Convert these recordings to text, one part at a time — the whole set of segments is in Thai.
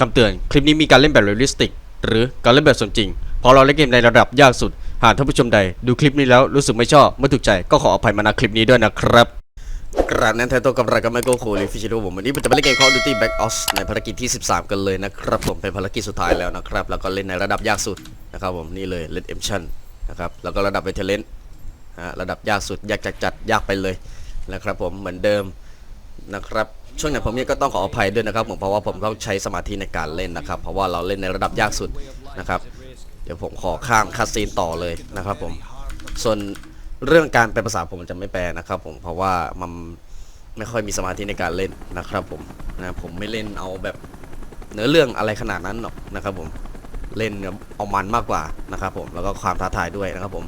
คำเตือน คลิปนี้มีการเล่นแบบเรียลลิสติก หรือการเล่นแบบสมจริงเพราะเราเล่นเกมในระดับยากสุด หากท่านผู้ชมใด ดูคลิปนี้แล้วรู้สึกไม่ชอบ ไม่ถูกใจก็ขออภัยมาณคลิปนี้ด้วยนะครับกราบนั้นแทนตัวกับรายการไมโครโคลิฟิชิโร่ผมวันนี้ผมจะไปเล่นเกม Call of Duty Black Ops ในภารกิจที่ 13 กันเลยนะครับผมเป็นภารกิจสุดท้ายแล้วนะครับ แล้วก็เล่นในระดับยากสุดนะครับผมนี่เลย Red Emption นะครับแล้วก็ระดับเวทเลนระดับยากสุดยากจัดจัดยากไปเลยนะครับผมเหมือนเดิมนะครับ ช่วงไหนผมเนี่ยก็ต้องขออภัยด้วยนะครับผมเพราะว่าผมต้องใช้สมาธิในการเล่นนะครับ เพราะว่าเราเล่นในระดับยากสุดนะครับ เดี๋ยวผมขอข้ามคาสซีนต่อเลยนะครับผมส่วนเรื่องการแปลภาษาผมจะไม่แปลนะครับ ผมเพราะว่ามันไม่ค่อยมีสมาธิในการเล่นนะครับ ผมนะผมไม่เล่นเอาแบบเนื้อเรื่องอะไรขนาดนั้นหรอกนะครับ ผมเล่นเอามันมากกว่านะครับ ผมแล้วก็ความท้าทายด้วยนะครับ ผม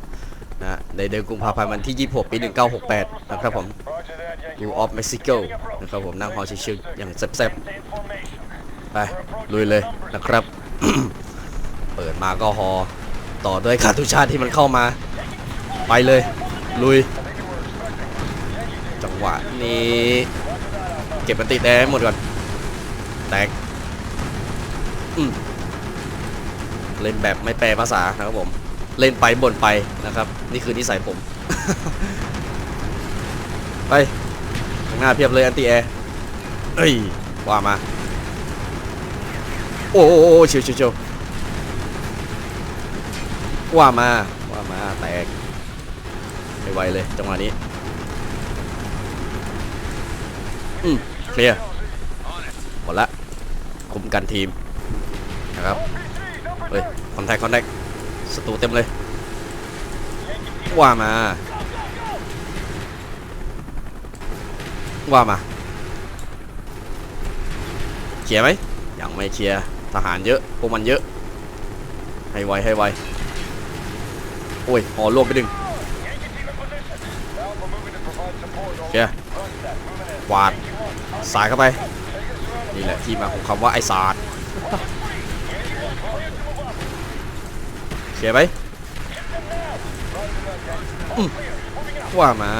นะในเดือนกุมภาพันธ์วันที่ 26 ปี 1968 นะครับผม You of Mexico นะครับผมนั่งฮอชิวๆอย่างแซ่บๆ ไปลุยเลยนะครับ เปิดมาก็ฮอ ต่อด้วยคาตุชาที่มันเข้ามา ไปเลย ลุย จังหวะนี้ เก็บมันติดแอร์หมดก่อน แตกเล่นแบบไม่แปลภาษานะครับผม เล่นไปบ่นไปนะครับ นี่คือนิสัยผม ไปข้างหน้าเพียบเลยอันตีแอร์เอ้ยว่ามา โอ้โหเชียวเชียวเชียวว่ามาว่ามาแตกไม่ไหวเลยจังหวะนี้อืมเคลียร์หมดละคุมกันทีมนะครับเฮ้ยคอนแทคคอนแทค ศัตรูเต็มเลยว่ามาว่ามาเคลียร์ไหมยังไม่เคลียร์ทหารเยอะพวกมันเยอะ ให้ไวให้ไวโอ้ยหอรวมไปดึงเชียกวาดสายเข้าไปนี่แหละที่มาของคำว่าไอศาสตร์ เชียไหมอืมว่ามา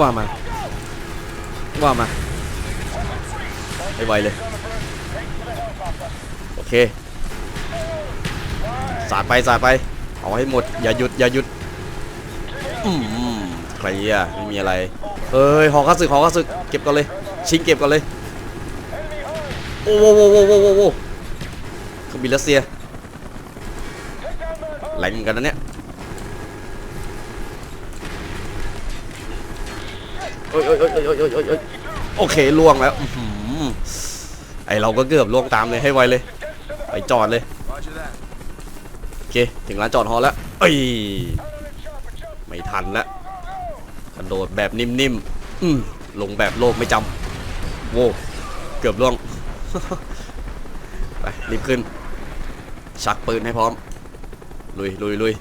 ว่ามา ว่ามาให้ไวเลย โอเค สาดไปสาดไป เอาให้หมด อย่าหยุด อย่าหยุดอืมใครอะไม่มีอะไรเอ้ย หอข้าศึก หอข้าศึก เก็บก่อนเลย ชิงเก็บก่อนเลย โอ้โหโอ้โหโอ้โหโอ้โหเครื่องบินรัสเซีย แหลงเหมือนกันนะเนี่ยโอ้ยโอ้ยโอ้ยโอ้ยโอ้ยโอ้ยโอ้ยโอเคล่วงแล้วอื้อหือไอเราก็เกือบล่วงตามเลยให้ไวเลย ไปจอดเลยโอเคถึงร้านจอดฮอแล้วเอ้ยไม่ทันละกระโดดแบบนิ่มๆอืมลงแบบโลกไม่จำโว้เกือบล่วงไปรีบขึ้น ชักปืนให้พร้อม ลุยลุยลุย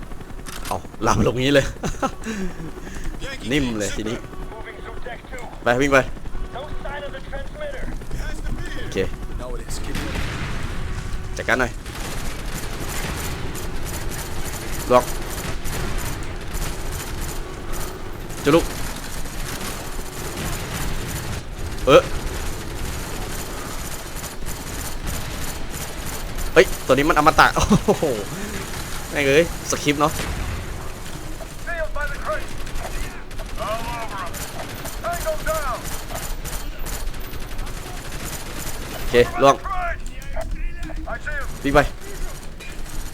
เอาหลับลงนี้เลย นิ่มเลยทีนี้ ไปวิ่งไปโอเคจัดการหน่อยล็อกจะลุกเออเฮ้ยตัวนี้มันอมตะโอ้โหแไอ้เอ้ยสคริปต์เนาะโอเคล่วงวิ่งไป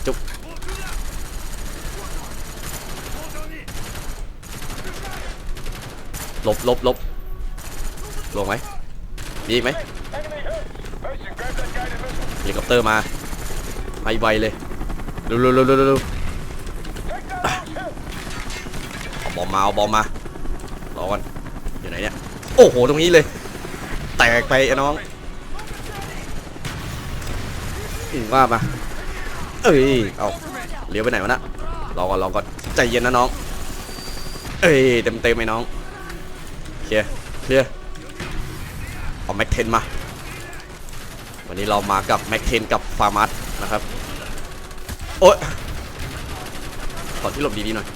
จุกลบลบลบลงไหมมีอีกไหมเฮลิคอปเตอร์มาไปไวเลย เร็วเร็วเร็วเร็วเร็วเอาบอมมาเอาบอมมารอก่อนอยู่ไหนเนี่ยโอ้โหตรงนี้เลย แตกไปไอ้น้องอืมว่ามาเอ้ยเอาเลี้ยวไปไหนวะนะรอก่อนรอก่อนใจเย็นนะน้อง เอ้ยเต็มเต็มไอ้น้องเคลียร์เคลียร์เอาแม็กเทนมา วันนี้เรามากับแม็กเทนกับฟาร์มัสนะครับ โอ๊ยขอที่หลบดีๆหน่อย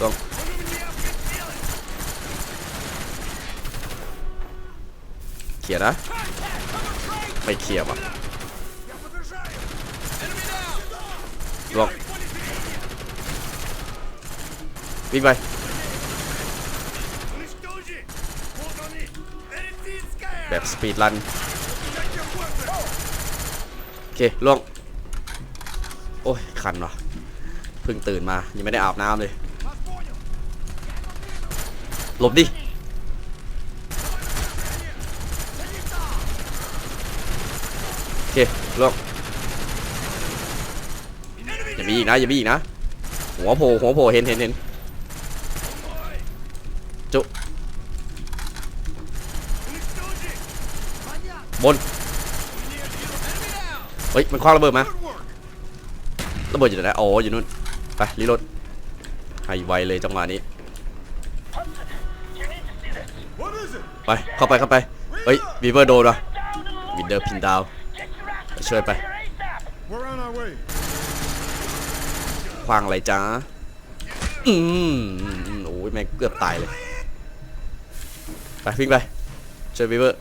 ต้องเคลียนะไม่เคลียว่ะลงวิ่งไปแบบสปีดรันโอเคลง คันวะเพิ่งตื่นมา ยังไม่ได้อาบน้ำเลย หลบดิ โอเคล่วงอย่ามีอีกนะ อย่ามีอีกนะ หัวโผล่หัวโผล่เห็นเห็นเห็นจุบนเฮ้ย มันคว้างระเบิดมา ระเบิดอยู่ไหนอ๋ออยู่นู่นไปรีโหลดให้ไวเลยจังหวะนี้ไปเข้าไปเข้าไปเฮ้ยวีเวอร์โดนว่ะวินเดอร์พินดาวช่วยไปคว้างอะไรจ้าอืมอือโอ้ยแม่งเกือบตายเลยไปวิ่งไปช่วยวีเวอร์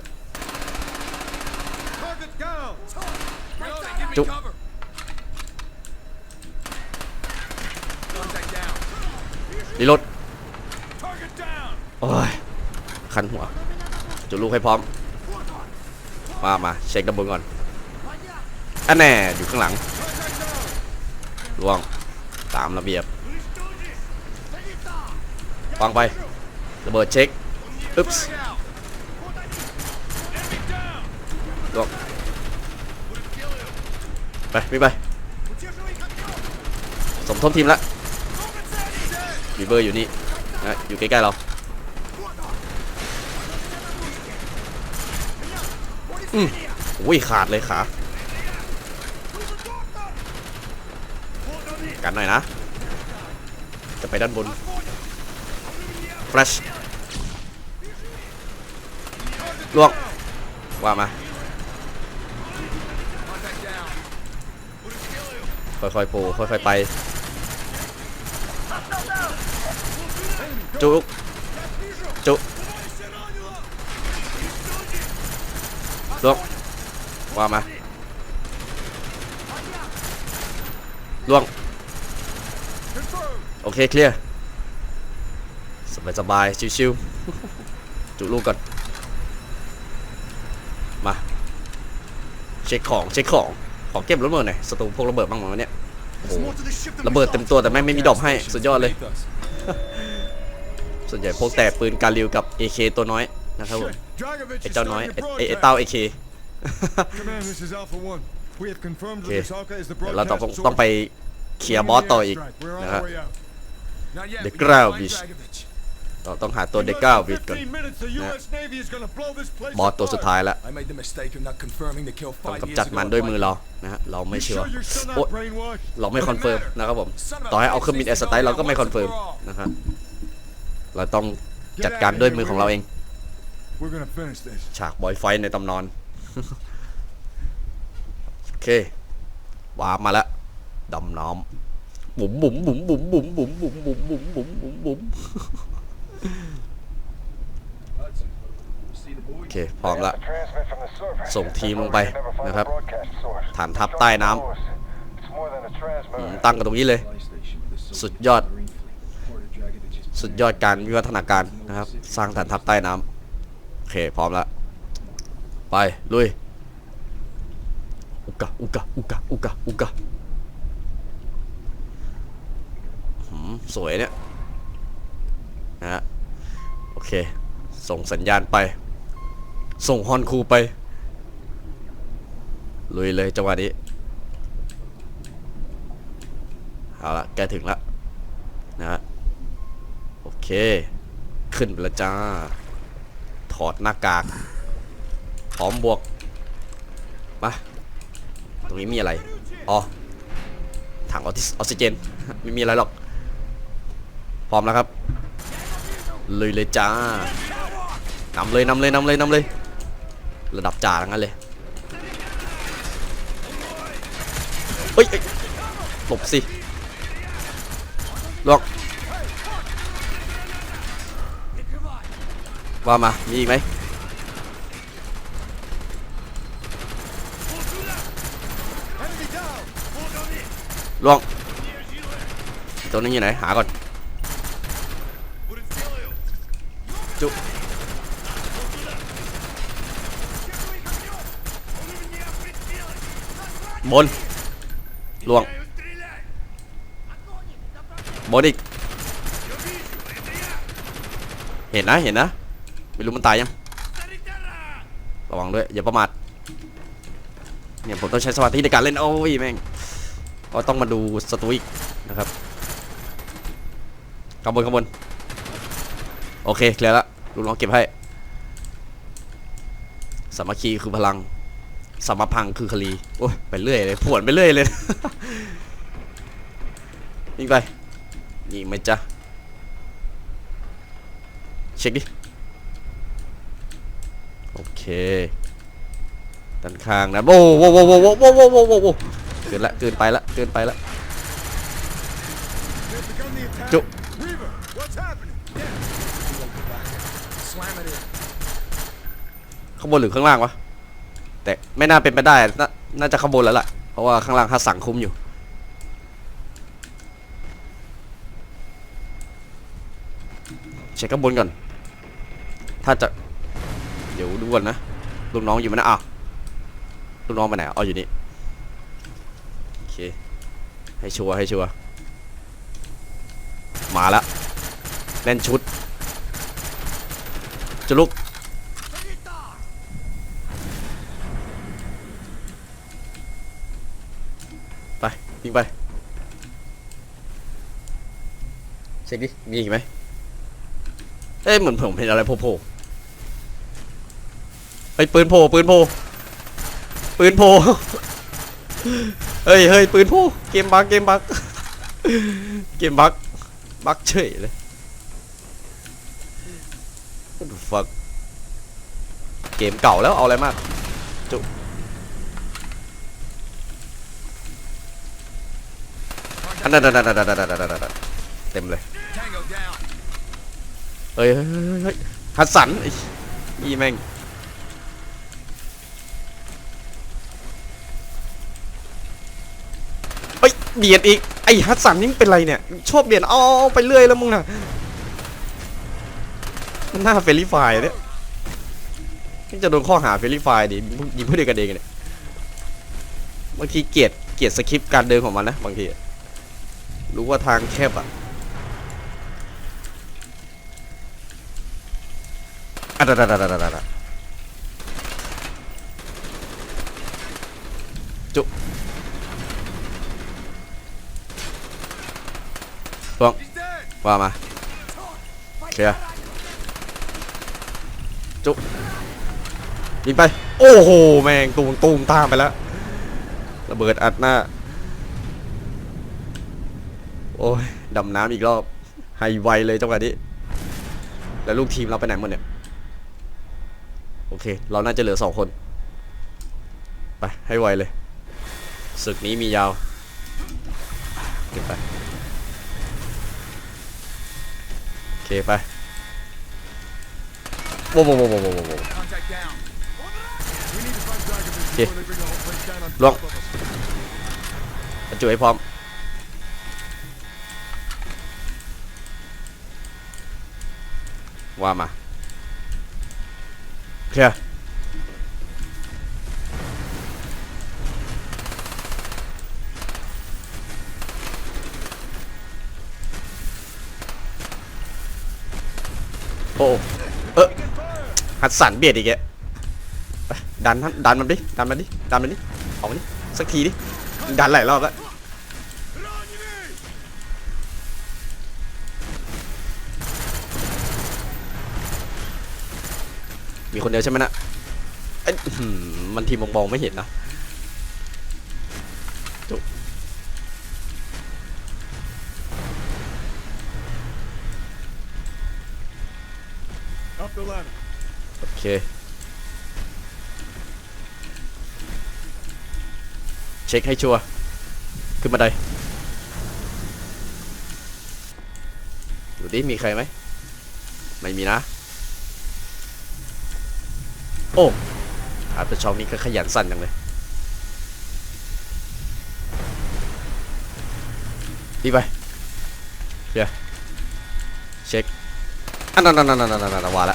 จุ๊บ รีโหลดโอ้ย คันหัว จุดลูกให้พร้อม มา มา เช็คดับบนก่อนอันแน่ อยู่ข้างหลังลวง ตามระเบียบวางไประเบิดเช็คอึ๊บส์ลวงไปวิ่ไป สมทบทีมและ บีเบอร์อยู่นี่นะอยู่ใกล้ๆเราอืมอุ้ยขาดเลยขากันหน่อยนะ จะไปด้านบนฟลชลวงว่ามา ค่อยๆโผล่ค่อยๆไป จุกจุกลวงว่ามาลวง โอเค เคลียร์ สบายสบายชิวๆ จุลูกก่อน มา เช็คของ เช็คของ ของเก็บระเบิดหน่อยสตูพวกระเบิดบ้างมั้งเนี่ย โอ้โหระเบิดเต็มตัวแต่แม่งไม่มีดอกให้ สุดยอดเลย ส่วนใหญ่พวกแต่ปืนการิวกับ AK ตัวน้อยนะครับผม Dragovich ไอ้ is เจ้าน้อย starting ไอ้ to ไอ้ไอ้ broadcast. เต้า AK Command, this is Alpha One. We have confirmed that Okay. this Alka is the เดี๋ยวเราต้อง broadcast ต้องไป source. เคลียร์บอสต่ออีก We're on นะ our ฮะ way out. Not yet. The we gotta find Gravis. Dragovich. เราต้องหาตัว In เด less ก้า than วิดก่อน15 minutes, the U.S. Navy is gonna blow this place บอสตัวสุด apart. ท้ายแล้ว I made the mistake of not confirming the kill ต้อง five กำ years จัด ago. มันด้วย at มือ Viking. เรานะฮะเราไม่ You เชื่อ sure you're still โอ๊ not ย brainwashed? เราไม่คอนเฟิร์มนะครับผมต่อให้เอาเครื่องบินเอสไตล์เราก็ไม่คอนเฟิร์มนะครับ เราต้องจัดการด้วยมือของเราเอง We're gonna finish this. ฉากบอยไฟท์ในตำนานโอเควาร์ปมาแล้วดำน้ำบุ๋มบุ๋มบุ๋มบุ๋มบุ๋มบุ๋มบุ๋มบุ๋มบุ๋มบุ๋มบุ๋มบุ๋มโอเคพร้อมละส่งทีมลงไปนะครับฐานทัพใต้น้ำอืมตั้งกันตรงนี้เลย สุดยอด สุดยอดการวิวัฒนาการนะครับ สร้างฐานทัพใต้น้ำโอเค พร้อมแล้วไปลุยอุกะอุกะอุกะอุกะอุกะสวยเนี่ยนะฮะโอเค ส่งสัญญาณไป ส่งฮอนคูไป ลุยเลยจังหวะนี้เอาละใกล้ถึงล้วนะฮะ เค ขึ้นไปแล้วจ้า ถอดหน้ากาก พร้อมบวก มา ตรงนี้มีอะไร อ๋อ ถังออกซิเจน ไม่มีอะไรหรอก พร้อมแล้วครับลุยเลยจ้านำเลยนำเลยนำเลยนำเลย ระดับจ่าทั้งนั้นเลยเฮ้ยหลบสิลวก ว่ามา มีอีกไหมล่วงตัวนึงอยู่ไหน หาก่อน จุบนล่วงบนอีก เห็นนะ เห็นนะ ไม่รู้มันตายยัง ระวังด้วย อย่าประมาท เนี่ยผมต้องใช้สมาธิในการเล่น โอ้ยแม่งก็ต้องมาดูสตูอีกนะครับข้างบนข้างบน โอเคเคลียร์ละลุงน้องเก็บให้ สามัคคีคือพลังสมัพังคือคลี โอ้ยไปเรื่อยเลยผวนไปเรื่อยเลยยิงไปยิงไหมจ๊ะเช็คดิ เคด้านข้างนะโอ้โหโอ้โหโอ้โหโอ้โหโอ้โหเกินละเกินไปละเกินไปละจุข้างบนหรือข้างล่างวะแต่ไม่น่าเป็นไปได้นน่าจะข้างบนแล้วล่ะเพราะว่าข้างล่างฮัสสังคุ้มอยู่เช็คข้างบนก่อน ถ้าจะ เดี๋ยวดูก่อนนะลูกน้องอยู่ไหมนะอ้าวลูกน้องไปไหนอ๋ออยู่นี่โอเคให้ชัวร์ให้ชัวร์มาแล้วเล่นชุดจะลุกไปยิงไปเช็คดิมีอีกไหมเอ้ยเหมือนผมเห็นอะไรโผล่ เฮ้ยปืนโผล่ปืนโผล่ปืนโผล่เฮ้ยเฮ้ยปืนโผล่เกมบักเกมบักเกมบักบักเฉยเลย What the fuck เกมเก่าแล้วเอาอะไรมากจุอันนั้นๆๆๆๆๆๆเต็มเลย Tango down. เฮ้ยเฮ้ยเฮ้ยเฮ้ยฮัสสันอีแม่ง เบียดอีก ไอ้ฮัสสันนี่เป็นไรเนี่ย ชอบเบียดเอาเอไปเรื่อยแล้วมึงน่ะมันน่าเฟรลี่ไฟล์เนี่ยจะโดนข้อหาเฟรลี่ไฟล์ดิยิงเพื่อนเดียวกันเองเนี่ยบางทีเกียดเกียดสคริปต์การเดินของมันนะบางที รู้ว่าทางแคบอะอะดาดาดาดาดาดาจุ He's dead. ว่ามาเคลียร์จุยิงไป โอ้โห แม่งตูมตูมตามไปแล้ว ระเบิดอัดหน้า โอ้ย ดำน้ำอีกรอบ ไฮไวเลยจังหวะนี้ แล้วลูกทีมเราไปไหนหมดเนี่ย โอเค เราน่าจะเหลือสองคน ไป ให้ไวเลย ศึกนี้มียาว เคไปโว้โว้โว้โว้โว้โว้โอเคลงจุให้พร้อมว่ามาเคลียร์ัดสันเบียดอีกแกดันดันมันดิดันมันดิดันมันดิออกมาดิสักทีดิดันหลายรอบแล้วมีคนเดียวใช่ไหมนะเอ้ยมันทีมมองไม่เห็นนะ Up the ladder. โอ เคเช็คให้ชัวร์ขึ้นมาได้ดูดิมีใครไหมไม่มีนะ โอ้อาร์ตช็อคนี่ก็ขยันสั่นจังเลยดีไปเคลียร์เช็คอันนั้นนั่นนั่นนั่นนั่นนั่นว่าละ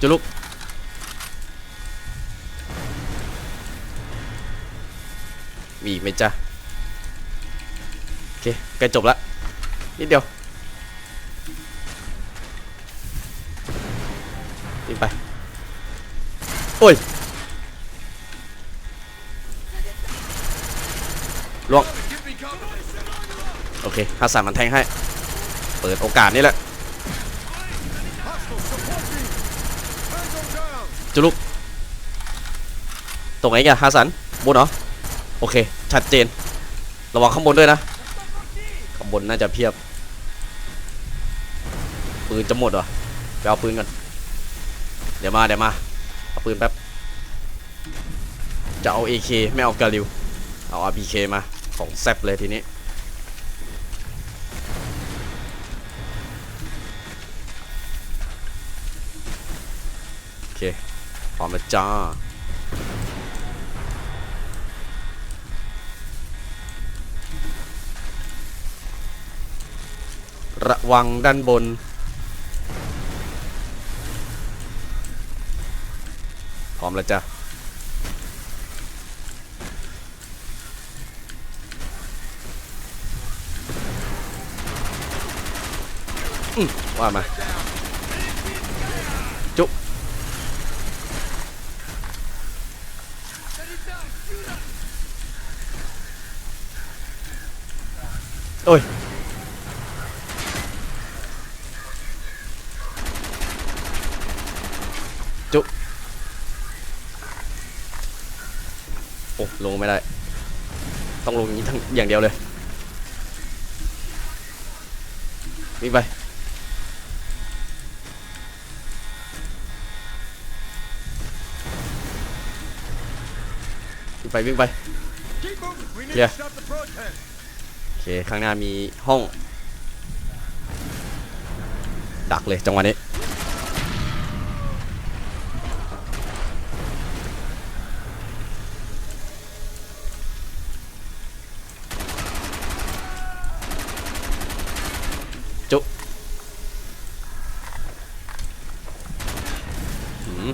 จะลุกมีอีกไหมจ๊ะ โอเคใกล้จบละนิดเดียวยิงไป โอ้ยล่วง โอเคฮัสซันมันแทงให้ เปิดโอกาสนี่แหละ จุลุก ตรงไหนกันฮัสันบนเหรอ โอเค ชัดเจน ระวังข้างบนด้วยนะ ข้างบนน่าจะเพียบ ปืนจะหมดเหรอ ไปเอาปืนก่อน เดี๋ยวมาเดี๋ยวมา เอาปืนแป๊บ จะเอา AK ไม่เอากาลิว เอา RPK มาของแซบเลยทีนี้โอเค ร้อมแล้วจ้าระวังด้านบน พร้อมแล้วจ้ะอืมว่ามา โอ้ยจุ๊บโอ้ลงไม่ได้ ต้องลงอย่างนี้ทั้งอย่างเดียวเลยวิ่งไปวิ่งไปวิ่งไป Keep moving. We need Yeah. to stop the protest. โอ เค ข้างหน้ามีห้อง ดักเลยจังหวะนี้ จุ๊บหืม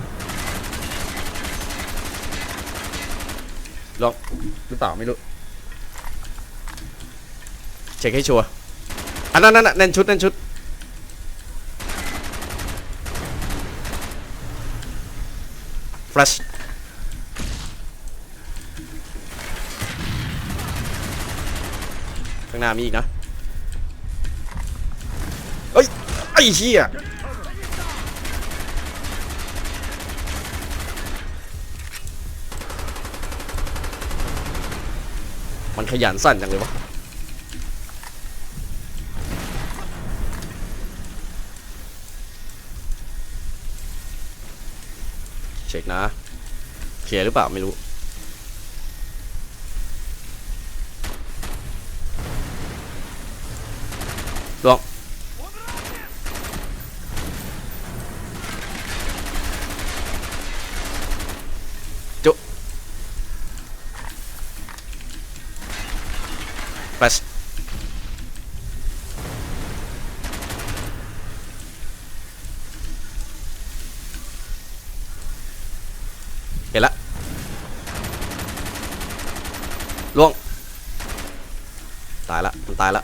ลองหรือเปล่าไม่รู้ เช็คให้ชัวร์อันนั้นนั่นนั่นชุดนั่นชุดฟลัชข้างหน้ามีอีกนะเฮ้ย ไอ้เหี้ยมันขยันสั่นจังเลยวะ เช็ค นะ เคลียร์หรือเปล่าไม่รู้ ลองจุแฟชเห็นละล่วง ตายละ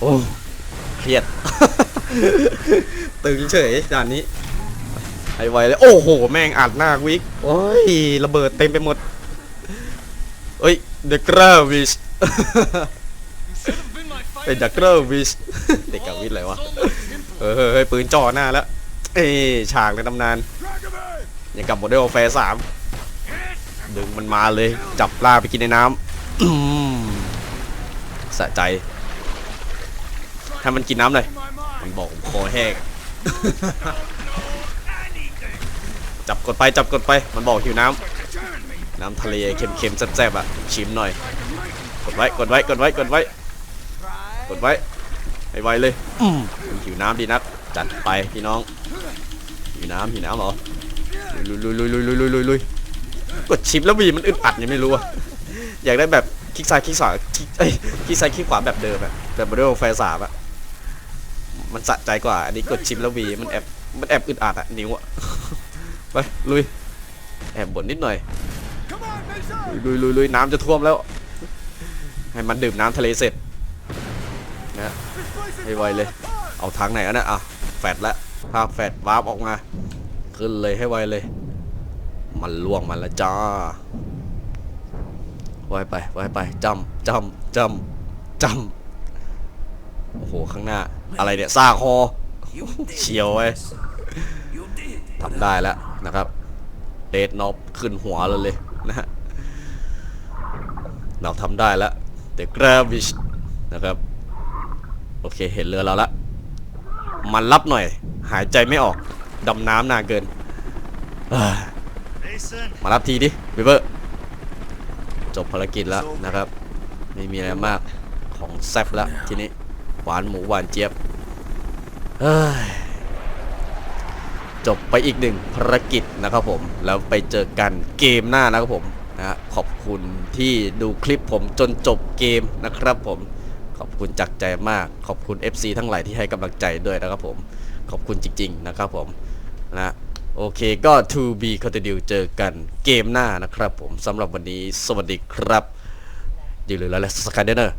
โอ้เครียด ตึงเฉยจานนี้ไอไวเลย โอ้โห แม่งอัดหน้าวิกโอ้ย ระเบิดเต็มไปหมดเอ้ยเด็กเกร์วิชเป็นดักเกอร์วิชเด็กกับวิชอะไรวะเออเฮ้ยปืนจ่อหน้าแล้วเอ้ยฉากในตำนานยังกลับโมเดลแฟร์สามดึงมันมาเลย จับปลาไปกินในน้ำ สะใจให้มันกินน้ำเลยมันบอกคอแห้ง จับกดไปจับกดไป มันบอกหิวน้ำน้ำทะเลเค็มๆแซ่บๆอะ ชิมหน่อย กดไว้กดไว้กดไว้กดไว้ กดไว้ให้ไวเลยหิวน้ำดีนัก จัดไปพี่น้อง หิวน้ำหิวน้ำเหรอลุยลุยลุยลุยลุยลุยลุยกดชิมแล้วมีมันอึดอัดยังไม่รู้อะ อยากได้แบบคลิกซ้ายคลิกขวาคลิกเอ้ยคลิกซ้ายคลิกขวาแบบเดิมอะแบบโมเดลไฟสามอะมันสะใจกว่า อันนี้กดชิปแล้ววีมันแอบมันแอบอึดอัดอะนิ้วอะไปลุยแอบบ่นนิดหน่อยลุยลุยลุยน้ำจะท่วมแล้ว ให้มันดื่มน้ำทะเลเสร็จนะให้ไวเลย เอาทางไหนอะนะอะแฟดละภาพแฟดวาร์ปออกมา ขึ้นเลยให้ไวเลย มันล่วงมันละจ้า ไวไปไวไปจำจำจำจำโอ้โห ข้างหน้า อะไรเนี่ยซากคอเฉียวไว้ทำได้แล้วนะครับเดดน็อปขึ้นหัวเราเลยนะฮะเราทำได้แล้วเดกราวิชนะครับ โอเคเห็นเรือเราละ มันรับหน่อย หายใจไม่ออกดำน้ำนานเกิน มารับทีดิเบเบอร์ จบภารกิจแล้วนะครับ ไม่มีอะไรมากของแซฟแล้วทีนี้หวานหมูหวานเจี๊ยบจบไปอีกหนึ่งภารกิจนะครับผม แล้วไปเจอกันเกมหน้านะครับผมนะขอบคุณที่ดูคลิปผมจนจบเกมนะครับผมขอบคุณจากใจมากขอบคุณ FC ทั้งหลายที่ให้กำลังใจด้วยนะครับผม ขอบคุณจริง ๆ นะครับผมนะ โอเคก็ to be continue เจอกันเกมหน้านะครับผมสำหรับวันนี้สวัสดีครับอย่าลืมแล้วและสกายเดอร์